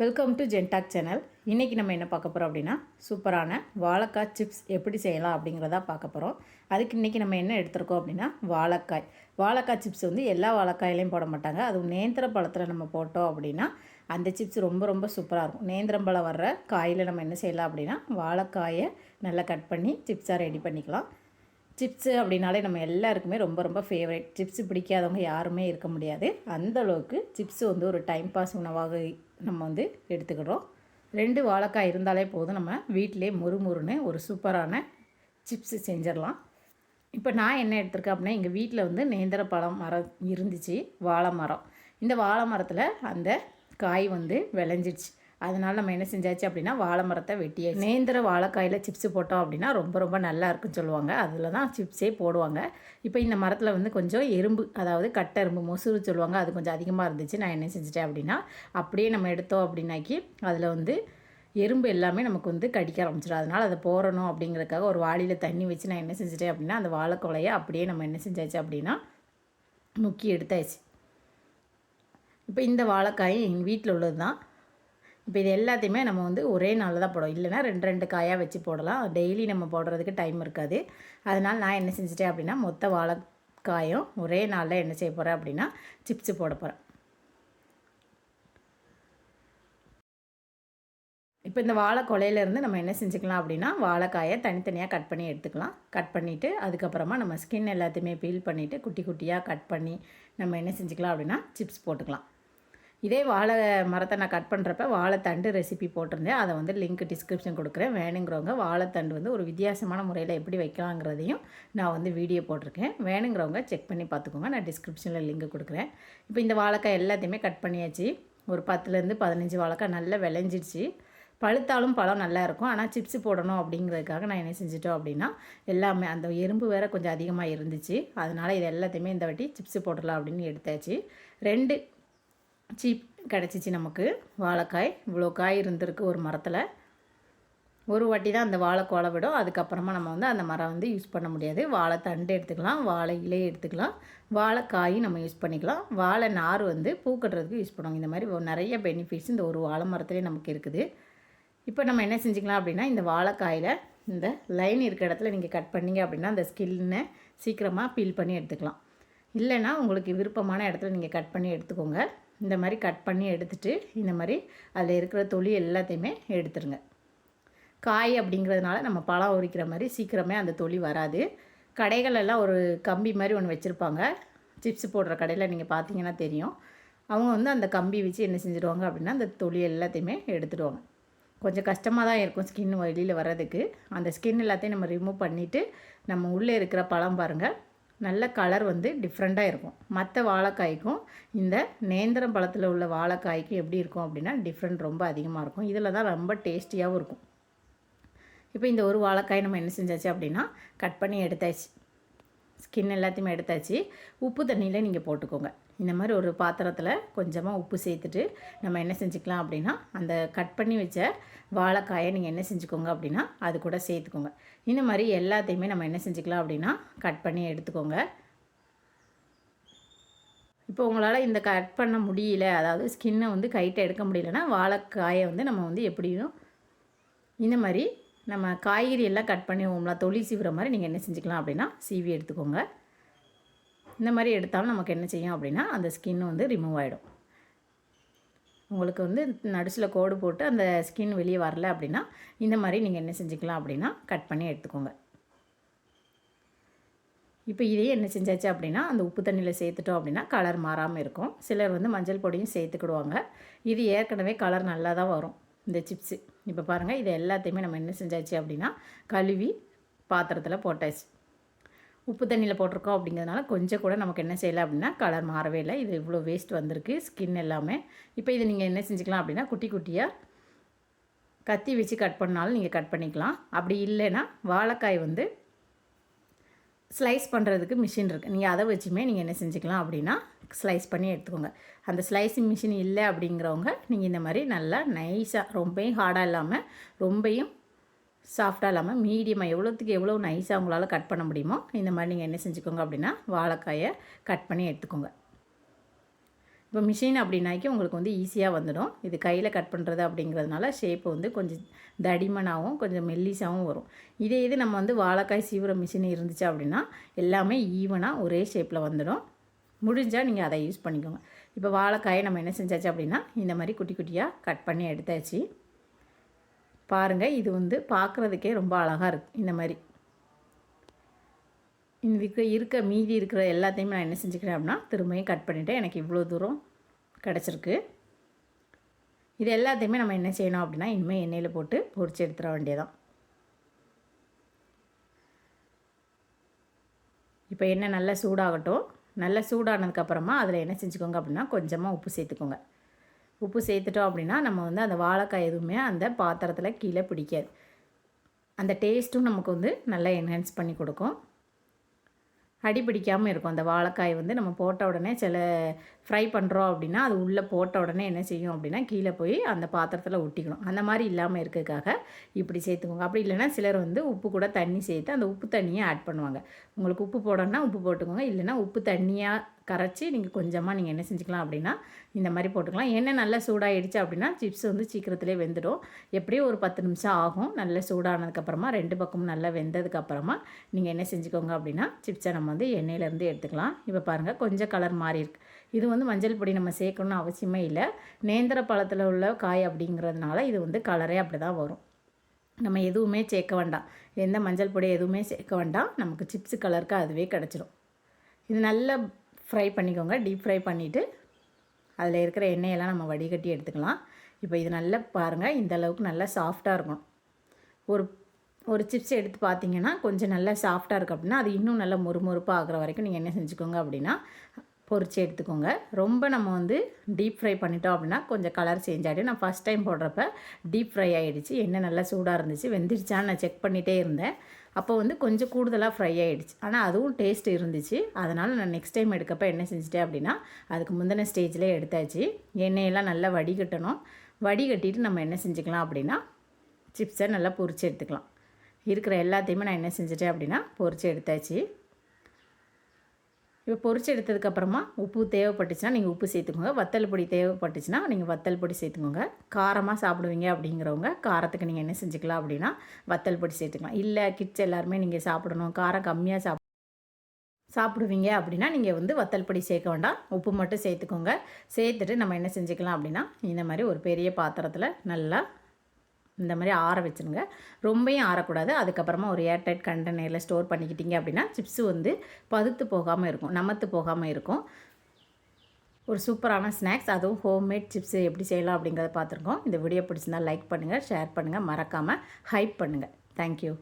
Welcome to ஜென்டாக் channel இன்றைக்கி நம்ம என்ன பார்க்க போகிறோம் அப்படின்னா சூப்பரான வாழைக்காய் சிப்ஸ் எப்படி செய்யலாம் அப்படிங்கிறத பார்க்க போகிறோம் அதுக்கு இன்றைக்கி நம்ம என்ன எடுத்திருக்கோம் அப்படின்னா வாழைக்காய். வாழைக்காய் சிப்ஸ் வந்து எல்லா வாழைக்காயிலையும் போட மாட்டாங்க. அதுவும் நேந்திர பழத்தில் நம்ம போட்டோம் அப்படின்னா அந்த சிப்ஸ் ரொம்ப ரொம்ப சூப்பராக இருக்கும். நேந்திரம் பழம் வர்ற காயில் நம்ம என்ன செய்யலாம் அப்படின்னா வாழைக்காயை நல்லா கட் பண்ணி சிப்ஸாக ரெடி பண்ணிக்கலாம். சிப்ஸு அப்படின்னாலே நம்ம எல்லாருக்குமே ரொம்ப ரொம்ப ஃபேவரட் சிப்ஸ் பிடிக்காதவங்க யாருமே இருக்க முடியாது. அந்தளவுக்கு சிப்ஸ் வந்து ஒரு டைம் பாஸ் உணவாக நம்ம வந்து எடுத்துக்கிறோம் ரெண்டு வாழைக்காய் இருந்தாலே போதும். நம்ம வீட்டிலே முறுமுறுன்னு ஒரு சூப்பரான சிப்ஸு செஞ்சிடலாம். இப்போ நான் என்ன எடுத்திருக்கேன் அப்படின்னா எங்கள் வீட்டில் வந்து நேந்திர பழம் மரம் இருந்துச்சு வாழை மரம். இந்த வாழை மரத்தில் அந்த காய் வந்து விளைஞ்சிடுச்சு. அதனால் நம்ம என்ன செஞ்சாச்சு அப்படின்னா வாழை மரத்தை வெட்டியாச்சு. நேந்திர வாழைக்காயில் சிப்ஸ் போட்டோம் அப்படின்னா ரொம்ப ரொம்ப நல்லா இருக்குன்னு சொல்லுவாங்க. அதில் தான் சிப்ஸே போடுவாங்க. இப்போ இந்த மரத்தில் வந்து கொஞ்சம் எறும்பு அதாவது கட்டெரும்பு மொசூறு சொல்லுவாங்க. அது கொஞ்சம் அதிகமாக இருந்துச்சு. நான் என்ன செஞ்சிட்டேன் அப்படின்னா அப்படியே நம்ம எடுத்தோம் அப்படின்னாக்கி அதில் வந்து எறும்பு எல்லாமே நமக்கு வந்து கடிக்க ஆரம்பிச்சிடும். அதனால் அதை போறணும் அப்படிங்கிறதுக்காக ஒரு வாளியில் தண்ணி வச்சு நான் என்ன செஞ்சிட்டேன் அப்படின்னா அந்த வாழைக்கொலையை அப்படியே நம்ம என்ன செஞ்சாச்சு அப்படின்னா முக்கி எடுத்தாச்சு. இப்போ இந்த வாழைக்காயும் எங்கள் வீட்டில் உள்ளது தான் இப்போ இது எல்லாத்தையுமே நம்ம வந்து ஒரே நாளில் தான் போடுவோம். இல்லைனா ரெண்டு ரெண்டு காயாக வச்சு போடலாம். டெய்லி நம்ம போடுறதுக்கு டைம் இருக்காது. அதனால் நான் என்ன செஞ்சிட்டேன் அப்படின்னா மொத்த வாழைக்காயும் ஒரே நாளில் என்ன செய்ய போகிறேன் அப்படின்னா சிப்ஸு போட போகிறேன் இப்போ இந்த வாழை கொலையிலேருந்து நம்ம என்ன செஞ்சுக்கலாம் அப்படின்னா வாழைக்காயை தனித்தனியாக கட் பண்ணி எடுத்துக்கலாம். கட் பண்ணிவிட்டு அதுக்கப்புறமா நம்ம ஸ்கின் எல்லாத்தையுமே பீல் பண்ணிவிட்டு குட்டி குட்டியாக கட் பண்ணி நம்ம என்ன செஞ்சுக்கலாம் அப்படின்னா சிப்ஸ் போட்டுக்கலாம். இதே வாழை மரத்தை நான் கட் பண்ணுறப்ப வாழைத்தண்டு ரெசிபி போட்டிருந்தேன். அதை வந்து லிங்க் டிஸ்கிரிப்ஷன் கொடுக்குறேன். வேணுங்கிறவங்க வாழைத்தண்டு வந்து ஒரு வித்தியாசமான முறையில் எப்படி வைக்கலாங்கிறதையும் நான் வந்து வீடியோ போட்டிருக்கேன். வேணுங்கிறவங்க செக் பண்ணி பார்த்துக்கோங்க. நான் டிஸ்கிரிப்ஷனில் லிங்க் கொடுக்குறேன். இப்போ இந்த வாழைக்காய் எல்லாத்தையுமே கட் பண்ணியாச்சு. ஒரு பத்துலேருந்து பதினஞ்சு வாழைக்காய் நல்லா விளைஞ்சிடுச்சு. பழுத்தாலும் பழம் நல்லா இருக்கும். ஆனால் சிப்ஸ் போடணும் அப்படிங்கிறதுக்காக நான் என்ன செஞ்சிட்டோம் அப்படின்னா எல்லாமே அந்த எறும்பு வேறு கொஞ்சம் அதிகமாக இருந்துச்சு. அதனால் இது எல்லாத்தையுமே இந்த வாட்டி சிப்ஸ் போடலாம் அப்படின்னு எடுத்தாச்சு. ரெண்டு சீப் கிடச்சிச்சு நமக்கு. வாழைக்காய். இவ்வளோ காய் இருந்திருக்கு ஒரு மரத்தில். ஒரு வாட்டி தான் அந்த வாழைக்கோலை விடும் அதுக்கப்புறமா நம்ம வந்து அந்த மரம் வந்து யூஸ் பண்ண முடியாது. வாழை தண்டு எடுத்துக்கலாம். வாழை இலையை எடுத்துக்கலாம். வாழைக்காயும் நம்ம யூஸ் பண்ணிக்கலாம். வாழை நார் வந்து பூக்கட்டுறதுக்கு யூஸ் பண்ணுவாங்க. இந்த மாதிரி நிறைய பெனிஃபிட்ஸ் இந்த ஒரு வாழை மரத்துலேயே நமக்கு இருக்குது. இப்போ நம்ம என்ன செஞ்சுக்கலாம் அப்படின்னா இந்த வாழைக்காயில் இந்த லைன் இருக்க இடத்துல நீங்கள் கட் பண்ணிங்க அப்படின்னா அந்த ஸ்கில்னை சீக்கிரமாக பீல் பண்ணி எடுத்துக்கலாம். இல்லைன்னா உங்களுக்கு விருப்பமான இடத்துல நீங்கள் கட் பண்ணி எடுத்துக்கோங்க. இந்த மாதிரி கட் பண்ணி எடுத்துகிட்டு இந்த மாதிரி அதில் இருக்கிற தொழி எல்லாத்தையுமே எடுத்துருங்க. காய் அப்படிங்கிறதுனால நம்ம பழம் உரிக்கிற மாதிரி சீக்கிரமே அந்த தொழி வராது. கடைகளெல்லாம் ஒரு கம்பி மாதிரி ஒன்று வச்சுருப்பாங்க. சிப்ஸ் போடுற கடையில் நீங்கள் பார்த்தீங்கன்னா தெரியும். அவங்க வந்து அந்த கம்பி வச்சு என்ன செஞ்சுருவாங்க அப்படின்னா அந்த தொழி எல்லாத்தையுமே எடுத்துடுவாங்க. கொஞ்சம் கஷ்டமாக தான் இருக்கும் ஸ்கின் வெளியில் வர்றதுக்கு. அந்த ஸ்கின் எல்லாத்தையும் நம்ம ரிமூவ் பண்ணிவிட்டு நம்ம உள்ளே இருக்கிற பழம் பாருங்கள் நல்ல கலர் வந்து டிஃப்ரெண்ட்டாக இருக்கும். மற்ற வாழைக்காய்க்கும் இந்த நேந்திரம் பழத்தில் உள்ள வாழைக்காய்க்கும் எப்படி இருக்கும் அப்படின்னா டிஃப்ரெண்ட் ரொம்ப அதிகமாக இருக்கும். இதில் தான் ரொம்ப டேஸ்டியாகவும் இருக்கும். இப்போ இந்த ஒரு வாழைக்காய் நம்ம என்ன செஞ்சாச்சு அப்படின்னா கட் பண்ணி எடுத்தாச்சு. ஸ்கின் எல்லாத்தையுமே எடுத்தாச்சு. உப்பு தண்ணியில் நீங்கள் போட்டுக்கோங்க. இந்த மாதிரி ஒரு பாத்திரத்தில் கொஞ்சமாக உப்பு சேர்த்துட்டு நம்ம என்ன செஞ்சுக்கலாம் அப்படின்னா அந்த கட் பண்ணி வச்ச வாழைக்காயை நீங்கள் என்ன செஞ்சுக்கோங்க அப்படின்னா அது கூட சேர்த்துக்கோங்க. இந்த மாதிரி எல்லாத்தையுமே நம்ம என்ன செஞ்சுக்கலாம் அப்படின்னா கட் பண்ணி எடுத்துக்கோங்க. இப்போ உங்களால் இந்த கட் பண்ண முடியல அதாவது ஸ்கின்னை வந்து கைட்டை எடுக்க முடியலன்னா வாழைக்காயை வந்து நம்ம வந்து எப்படியும் இந்த மாதிரி நம்ம காய்கறி எல்லாம் கட் பண்ணி தொழில் தொளி சீவுற மாதிரி நீங்கள் என்ன செஞ்சுக்கலாம் அப்படின்னா சீவி எடுத்துக்கோங்க. இந்த மாதிரி எடுத்தாலும் நமக்கு என்ன செய்யும் அப்படின்னா அந்த ஸ்கின் வந்து ரிமூவ் ஆகிடும் உங்களுக்கு வந்து நடுசில் கோடு போட்டு அந்த ஸ்கின் வெளியே வரல அப்படின்னா இந்த மாதிரி நீங்கள் என்ன செஞ்சுக்கலாம் அப்படின்னா கட் பண்ணி எடுத்துக்கோங்க. இப்போ இதையே என்ன செஞ்சாச்சு அப்படின்னா அந்த உப்பு தண்ணியில் சேர்த்துட்டோம் அப்படின்னா கலர் மாறாமல் இருக்கும். சிலர் வந்து மஞ்சள் பொடியும் சேர்த்துக்கிடுவாங்க. இது ஏற்கனவே கலர் நல்லா தான் வரும் இந்த சிப்ஸு இப்போ பாருங்கள் இது எல்லாத்தையுமே நம்ம என்ன செஞ்சாச்சு அப்படின்னா கழுவி பாத்திரத்தில் போட்டாச்சு. உப்பு தண்ணியில் போட்டிருக்கோம் அப்படிங்கிறதுனால கொஞ்சம் கூட நமக்கு என்ன செய்யலை அப்படின்னா கலர் மாறவே இல்லை. இது இவ்வளோ வேஸ்ட் வந்திருக்கு ஸ்கின் எல்லாமே. இப்போ இதை நீங்கள் என்ன செஞ்சுக்கலாம் அப்படின்னா குட்டி குட்டியாக கத்தி வச்சு கட் பண்ணாலும் நீங்கள் கட் பண்ணிக்கலாம். அப்படி இல்லைன்னா வாழைக்காய் வந்து ஸ்லைஸ் பண்ணுறதுக்கு மிஷின் இருக்குது நீங்கள் அதை வச்சுமே நீங்கள் என்ன செஞ்சுக்கலாம் அப்படின்னா ஸ்லைஸ் பண்ணி எடுத்துக்கோங்க. அந்த ஸ்லைஸிங் மிஷின் இல்லை அப்படிங்கிறவங்க நீங்கள் இந்த மாதிரி நல்லா நைஸாக ரொம்பையும் ஹார்டாக இல்லாமல் ரொம்பையும் சாஃப்டாக இல்லாமல் மீடியமாக எவ்வளோத்துக்கு எவ்வளோ நைஸாக உங்களால் கட் பண்ண முடியுமோ இந்த மாதிரி நீங்கள் என்ன செஞ்சுக்கோங்க அப்படின்னா வாழைக்காயை கட் பண்ணி எடுத்துக்கோங்க. இப்போ மிஷின் அப்படின்னாக்கி உங்களுக்கு வந்து ஈஸியாக வந்துடும். இது கையில் கட் பண்ணுறது அப்படிங்கிறதுனால ஷேப் வந்து கொஞ்சம் தடிமனாகவும் கொஞ்சம் மெல்லிஸாகவும் வரும். இதே இது நம்ம வந்து வாழைக்காய் சீவுற மிஷின் இருந்துச்சு அப்படின்னா எல்லாமே ஈவனாக ஒரே ஷேப்பில் வந்துடும். முடிஞ்சால் நீங்கள் அதை யூஸ் பண்ணிக்கோங்க. இப்போ வாழைக்காயை நம்ம என்ன செஞ்சாச்சு அப்படின்னா இந்த மாதிரி குட்டி குட்டியாக கட் பண்ணி எடுத்தாச்சு. பாருங்கள் இது வந்து பார்க்குறதுக்கே ரொம்ப அழகாக இருக்குது இந்த மாதிரி. இதுக்கு இருக்க மீதி இருக்கிற எல்லாத்தையுமே நான் என்ன செஞ்சுக்கிறேன் அப்படின்னா திரும்பியும் கட் பண்ணிவிட்டேன் எனக்கு இவ்வளோ தூரம் கிடச்சிருக்கு. இது எல்லாத்தையுமே நம்ம என்ன செய்யணும் அப்படின்னா இனிமேல் எண்ணெயில் போட்டு பொரிச்சு எடுத்துட வேண்டியதான் இப்போ எண்ணெய் நல்லா சூடாகட்டும். நல்லா சூடானதுக்கப்புறமா அதில் என்ன செஞ்சுக்கோங்க அப்படின்னா கொஞ்சமாக உப்பு சேர்த்துக்கோங்க. உப்பு சேர்த்துட்டோம் அப்படின்னா நம்ம வந்து அந்த வாழைக்காய் எதுவுமே அந்த பாத்திரத்தில் கீழே பிடிக்காது. அந்த டேஸ்ட்டும் நமக்கு வந்து நல்லா என்ஹான்ஸ் பண்ணி கொடுக்கும். அடி பிடிக்காமல் இருக்கும். அந்த வாழைக்காய் வந்து நம்ம போட்ட உடனே சில ஃப்ரை பண்ணுறோம் அப்படின்னா அது உள்ளே போட்ட உடனே என்ன செய்யும் அப்படின்னா கீழே போய் அந்த பாத்திரத்தில் ஒட்டிக்கணும். அந்த மாதிரி இல்லாமல் இருக்கிறதுக்காக இப்படி சேர்த்துக்கோங்க. அப்படி இல்லைன்னா சிலர் வந்து உப்பு கூட தண்ணி சேர்த்து அந்த உப்பு தண்ணியை ஆட் பண்ணுவாங்க. உங்களுக்கு உப்பு போடணும்னா உப்பு போட்டுக்கோங்க. இல்லைன்னா உப்பு தண்ணியாக கரைச்சி நீங்கள் கொஞ்சமாக நீங்கள் என்ன செஞ்சுக்கலாம் அப்படின்னா இந்த மாதிரி போட்டுக்கலாம். எண்ணெய் நல்லா சூடாகிடுச்சு அப்படின்னா சிப்ஸ் வந்து சீக்கிரத்திலே வெந்துடும். எப்படியும் ஒரு பத்து நிமிஷம் ஆகும். நல்லா சூடானதுக்கப்புறமா ரெண்டு பக்கமும் நல்லா வெந்ததுக்கப்புறமா நீங்கள் என்ன செஞ்சுக்கோங்க அப்படின்னா சிப்ஸை நம்ம வந்து எண்ணெயிலேருந்து எடுத்துக்கலாம். இப்போ பாருங்கள் கொஞ்சம் கலர் மாறி இருக்கு. இது வந்து மஞ்சள் பொடி நம்ம சேர்க்கணும்னு அவசியமே இல்லை. நேந்திர பழத்தில் உள்ள காய் அப்படிங்கிறதுனால இது வந்து கலரே அப்படி தான் வரும். நம்ம எதுவுமே சேர்க்க வேண்டாம். எந்த மஞ்சள் பொடி எதுவுமே சேர்க்க வேண்டாம். நமக்கு சிப்ஸு கலருக்கு அதுவே கிடச்சிரும். இது நல்ல ஃப்ரை பண்ணிக்கோங்க. டீப் ஃப்ரை பண்ணிவிட்டு அதில் இருக்கிற எண்ணெயெல்லாம் நம்ம வடிகட்டி எடுத்துக்கலாம். இப்போ இது நல்லா பாருங்கள் இந்த அளவுக்கு நல்லா சாஃப்டாக இருக்கும் ஒரு ஒரு சிப்ஸ் எடுத்து பார்த்தீங்கன்னா கொஞ்சம் நல்லா சாஃப்டாக இருக்குது அப்படின்னா அது இன்னும் நல்லா முறுமுறுப்பாக ஆகிற வரைக்கும் நீங்கள் என்ன செஞ்சுக்கோங்க அப்படின்னா பொறிச்சு எடுத்துக்கோங்க. ரொம்ப நம்ம வந்து டீப் ஃப்ரை பண்ணிட்டோம் அப்படின்னா கொஞ்சம் கலர் சேஞ்ச் ஆகிடும் நான் ஃபஸ்ட் டைம் போடுறப்ப டீப் ஃப்ரை ஆகிடுச்சு எண்ணெய் நல்லா சூடாக இருந்துச்சு. வெந்துருச்சான்னு நான் செக் பண்ணிகிட்டே இருந்தேன். அப்போ வந்து கொஞ்சம் கூடுதலாக ஃப்ரை ஆகிடுச்சு ஆனால் அதுவும் டேஸ்ட் இருந்துச்சு. அதனால் நான் நெக்ஸ்ட் டைம் எடுக்கப்போ என்ன செஞ்சிட்டேன் அப்படின்னா அதுக்கு முந்தின ஸ்டேஜில் எடுத்தாச்சு. எண்ணெயெல்லாம் நல்லா வடிகட்டணும். வடிகட்டிட்டு நம்ம என்ன செஞ்சுக்கலாம் அப்படின்னா சிப்ஸை நல்லா பொறிச்சு எடுத்துக்கலாம். இருக்கிற எல்லாத்தையுமே நான் என்ன செஞ்சுட்டேன் அப்படின்னா பொறிச்சு எடுத்தாச்சு. இப்போ பொரிச்சு எடுத்ததுக்கப்புறமா உப்பு தேவைப்பட்டுச்சுன்னா நீங்கள் உப்பு சேர்த்துக்கோங்க. வத்தல் பொடி தேவைப்பட்டுச்சுன்னா நீங்கள் வத்தல் பொடி சேர்த்துக்கோங்க. காரமாக சாப்பிடுவீங்க அப்படிங்கிறவங்க காரத்துக்கு நீங்கள் என்ன செஞ்சுக்கலாம் அப்படின்னா வத்தல் பொடி சேர்த்துக்கலாம். இல்லை கிட்ஸ் எல்லாருமே நீங்கள் சாப்பிடணும். காரம் கம்மியாக சாப்பிட சாப்பிடுவீங்க அப்படின்னா நீங்கள் வந்து வத்தல் பொடி சேர்க்க வேண்டாம். உப்பு மட்டும் சேர்த்துக்கோங்க. சேர்த்துட்டு நம்ம என்ன செஞ்சுக்கலாம் அப்படின்னா இந்த மாதிரி ஒரு பெரிய பாத்திரத்தில் நல்லா இந்த மாதிரி ஆற வச்சுருங்க. ரொம்பையும் ஆறக்கூடாது. அதுக்கப்புறமா ஒரு ஏர்டைட் கண்டெய்னரில் ஸ்டோர் பண்ணிக்கிட்டீங்க அப்படின்னா சிப்ஸு வந்து பதுத்து போகாமல் இருக்கும் நமத்து போகாமல் இருக்கும். ஒரு சூப்பரான ஸ்நாக்ஸ். அதுவும் ஹோம்மேட் சிப்ஸு எப்படி செய்யலாம் அப்படிங்கிறத பார்த்துருக்கோம். இந்த வீடியோ பிடிச்சிருந்தால் லைக் பண்ணுங்கள் ஷேர் பண்ணுங்கள் மறக்காமல் ஹைப் பண்ணுங்கள் தேங்க்யூ